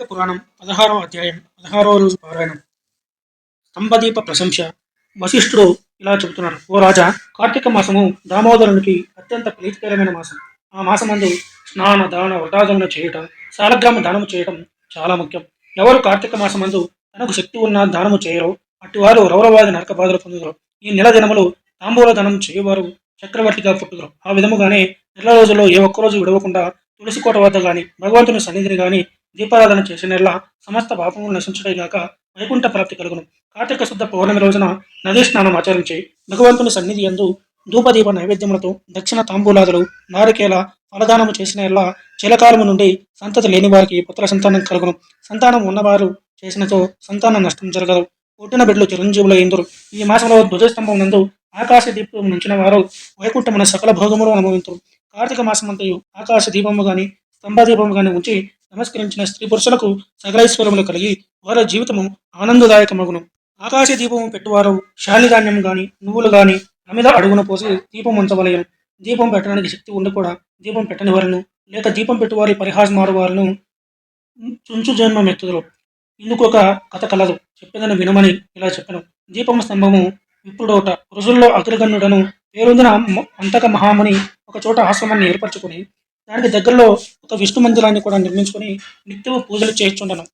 సంయుక్త పురాణం పదహారవ అధ్యాయం పదహారవ రోజు పారాయణం. స్తంభదీప ప్రశంస. వశిష్ఠుడు ఇలా చెబుతున్నాడు ఓ రాజా కార్తీక మాసము దామోదరునికి అత్యంత ప్రీతికరమైన మాసం. ఆ మాసమందు స్నాన దాన వ్రతాదములు చేయటం సాలగ్రామ దానము చేయటం చాలా ముఖ్యం. ఎవరు కార్తీక మాసమందు తనకు శక్తి ఉన్న దానము చేయరు అటువారు రౌరవాది నరక బాధలు పొందుదరు. ఈ నెల దినములు తాంబూల దానం చేయవారు చక్రవర్తిగా పుట్టుదరు. ఆ విధముగానే నెల రోజుల్లో ఏ ఒక్కరోజు విడవకుండా తులసి కోట వద్ద కానీ భగవంతుని సన్నిధిని కానీ దీపారాధన చేసిన నెల సమస్త పాపములు నశించడేగాక వైకుంఠ ప్రాప్తి కలుగును. కార్తీక శుద్ధ పౌర్ణమి రోజున నదీ స్నానం ఆచరించి భగవంతుని సన్నిధి యందు ధూపదీప నైవేద్యములతో దక్షిణ తాంబూలాదులు నారికేల ఫలదానము చేసిన ఎలా చిలకాలము నుండి సంతతి లేని వారికి పుత్ర సంతానం కలుగును. సంతానం ఉన్నవారు చేసినతో సంతాన నష్టం జరగదు. పుట్టిన బిడ్డలు చిరంజీవుల ఎందురు ఈ మాసంలో ధ్వజస్తంభం నందు ఆకాశ దీపం నుంచిన వారు వైకుంఠమున సకల భోగములు అనుభవించరు కార్తీక మాసమంతయు ఆకాశ దీపము గాని స్తంభ దీపము గాని ఉంచి నమస్కరించిన స్త్రీ పురుషులకు సకలైశ్వర్యములు కలిగి వారి జీవితము ఆనందదాయకమగును. ఆకాశ దీపము పెట్టువారు శాలిధాన్యం గాని నువ్వులు గాని అమిద అడుగున పోసి దీపం ఉంచవలయను దీపం పెట్టడానికి శక్తి ఉండి కూడా దీపం పెట్టని వారిను లేక దీపం పెట్టువారి పరిహాసం మారువారిను చుంచు జన్మ మెత్తుదలు ఇందుకు ఒక కథ కలదు. చెప్పేదని వినమని ఇలా చెప్పను. దీపం స్తంభము విప్పుడోట రుజుల్లో అగ్రగణ్యుడను పేరొందిన అంతక మహాముని ఒక చోట ఆశ్రమాన్ని ఏర్పరచుకుని దానికి దగ్గరలో ఒక విష్ణు మందిరాన్ని కూడా నిర్మించుకొని నిత్యము పూజలు చేయించుండను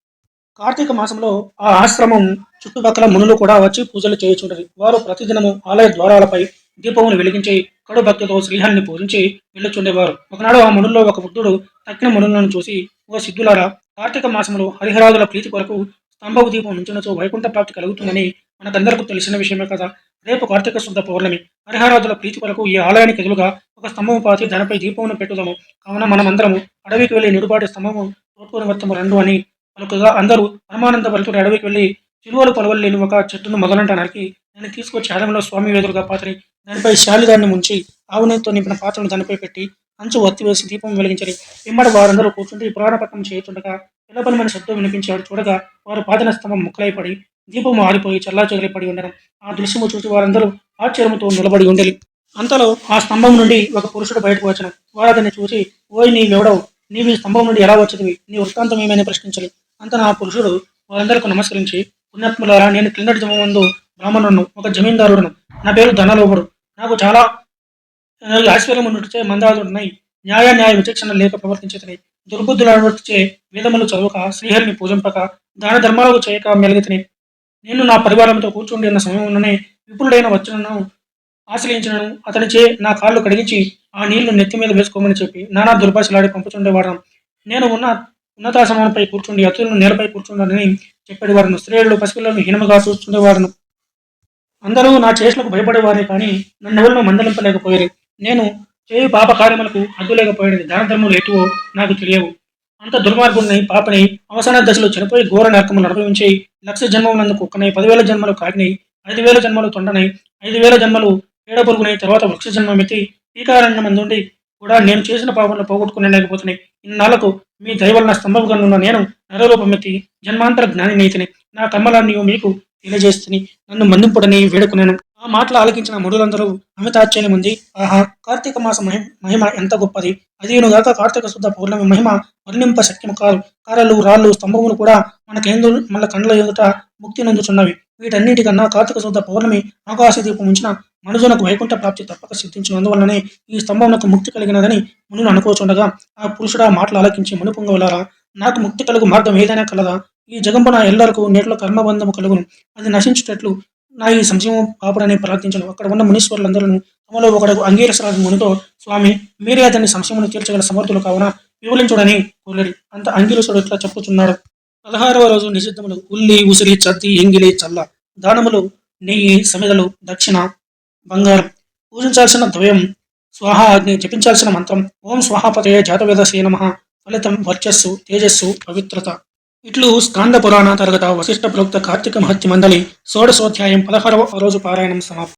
కార్తీక మాసంలో ఆ ఆశ్రమం చుట్టుపక్కల మునులు కూడా వచ్చి పూజలు చేయించుండరు. వారు ప్రతిదినము ఆలయ ద్వారాలపై దీపమును వెలిగించి కడు భక్తితో శ్రీహరిని పూజించి వెళ్ళుచుండేవారు. ఒకనాడు ఆ మునుల్లో ఒక వృద్ధుడు తక్కిన మునులను చూసి ఓ సిద్ధులారా కార్తీక మాసంలో హరిహరాదుల ప్రీతి కొరకు స్తంభపు దీపం నుంచినచో వైకుంఠ ప్రాప్తి కలుగుతుందని మనకందరికీ తెలిసిన విషయమే కదా. రేపు కార్తీక శుద్ధ పౌర్ణమి. హరిహరాదుల ప్రీతి కొరకు ఈ ఆలయానికి ఎదురుగా ఒక స్తంభం పాతి దానిపై దీపమును పెట్టుదము. కావున మనమందరము అడవికి వెళ్ళి నిడుపాటి స్తంభము తోడ్కొని వత్తము రెండు అని పలుకగా అందరూ పరమానంద భరితుడు అడవికి వెళ్ళి చిలువలు పొలవలేని ఒక చెట్టును మొదలంట నరికి దాన్ని తీసుకొచ్చి ఆలయంలో స్వామి ఎదురుగా పాత్రి దానిపై శాలిదాన్ని ముంచి ఆవునేతో నింపిన పాత్రను దానిపై పెట్టి అంచు ఒత్తివేసి దీపం వెలిగించాలి ఇమ్మడి వారందరూ కూర్చుంటే పురాణపట్నం చేయుతుండగా పిల్లపలమైన శబ్దం వినిపించాడు చూడగా వారు పాదన స్తంభం ముక్కలైపడి దీపం ఆరిపోయి చల్లా పడి ఉండడం ఆ దృశ్యము చూసి వారందరూ ఆశ్చర్యముతో నిలబడి ఉండేది అంతలో ఆ స్తంభం నుండి ఒక పురుషుడు బయటకు వచ్చను వాడు అతన్ని చూసి ఓయ్ నీవెవడవు నీవు ఈ స్తంభం నుండి ఎలా వచ్చినవి నీ వృత్తాంతం ఏమైనా ప్రశ్నించలి. అంతన ఆ పురుషుడు వారందరికీ నమస్కరించి పుణ్యాత్ములారా నేను క్రిందటి జమ ముందు ఒక జమీందారుడును. నా పేరు ధనలోపుడు నాకు చాలా ఆ, ఐశ్వర్యం ఉన్నట్టుచే ఉన్నాయి. న్యాయ న్యాయ విచక్షణ లేక ప్రవర్తించతని. దుర్బుద్ధులు వేదములు చదువుక శ్రీహరిని పూజింపక దాన ధర్మాలకు చేయక మెలిగితని. నేను నా పరివారంతో కూర్చుండి ఉన్న సమయంలోనే విపులుడైన వచ్చినను ఆశ్రయించినను. అతనిచే నా కాళ్ళు కడిగించి ఆ నీళ్ళు నెత్తి మీద వేసుకోమని చెప్పి నానా దుర్భాషలాడి పంపుచుండేవాడు నేను ఉన్న ఉన్నతాసనంపై కూర్చుండి అతులను నేలపై కూర్చుండని చెప్పేది వారిని స్త్రీలు పసిపిల్లలను హీనముగా చూస్తుండేవాడును అందరూ నా చేతులకు భయపడేవారే కానీ నన్నెవరినో మందలింపలేకపోయారు. నేను చేయు పాప కార్యములకు అడ్డులేకపోయాడు లేకపోయేది దాన ధర్మములు ఎటువో నాకు తెలియవు. అంత దుర్మార్గుని పాపని అవసాన దశలో చనిపోయి ఘోర నరకములు అనుభవించి లక్ష జన్మములందుకు కుక్కనై పదివేల జన్మలు కాకినై ఐదు వేల జన్మలు తొండనై ఐదు వేల జన్మలు పేడ పురుగునై తర్వాత వృక్ష జన్మమెత్తి టీకారణ్యమందుండి కూడా నేను చేసిన పాపంలో పోగొట్టుకునే లేకపోతున్నాయి. ఇన్నాళ్ళకు మీ దయవలన స్తంభంగా నేను నరరూపమెత్తి జన్మాంతర జ్ఞాని నైతిని నా కమ్మలాన్ని మీకు తెలియజేస్తుని నన్ను మందింపుడని వేడుకున్నాను ఆ మాటలు ఆలకించిన ముడులందరూ అమితాశ్చర్యం ఉంది ఆహా కార్తీక మాస మహి మహిమ ఎంత గొప్పది. అదేనుగాక కార్తీక శుద్ధ పౌర్ణమి మహిమ వర్ణింప శక్యము కాదు కారలు రాళ్ళు స్తంభములు కూడా మనకేందు మన కండ్ల ఎదుట ముక్తి నందుచున్నవి. వీటన్నిటికన్నా కార్తీక శుద్ధ పౌర్ణమి ఆకాశ దీపం ఉంచిన మనుజునకు వైకుంఠ ప్రాప్తి తప్పక సిద్ధించినందువల్లనే ఈ స్తంభమునకు ముక్తి కలిగినదని మునులు అనుకోచుండగా ఆ పురుషుడా మాటలు ఆలకించి మనుపొంగవలారా నాకు ముక్తి కలుగు మార్గం ఏదైనా కలదా? ఈ జగంపన ఎల్లరకు నేట్లో కర్మబంధము కలుగును. అది నశించుటట్లు నా ఈ సంశయం పాపుడని ప్రార్థించను అక్కడ ఉన్న మునీశ్వరులందరూ తమలో ఒకడు అంగీరసరాజు మునితో స్వామి మీరే అతని సంశయమును తీర్చగల సమర్థులు కావున వివరించుడని కోరిరి అంత అంగీరసుడు ఇట్లా చెప్పుచున్నాడు? పదహారవ రోజు నిషిద్ధములు. ఉల్లి ఉసిరి చత్తి ఎంగిలి చల్ల. దానములు నెయ్యి సమిదలు దక్షిణ బంగారం. పూజించాల్సిన ద్వయం స్వాహ అగ్ని జపించాల్సిన మంత్రం. ఓం స్వాహాపతయ జాతవేదసే నమ. ఫలితం వర్చస్సు తేజస్సు పవిత్రత. ఇట్లు స్కాంద పురాణ తరగత వశిష్ఠ ప్రోక్త కార్తీక మహత్య మండలి షోడశోధ్యాయం పదహారవ రోజు పారాయణం సమాప్తం.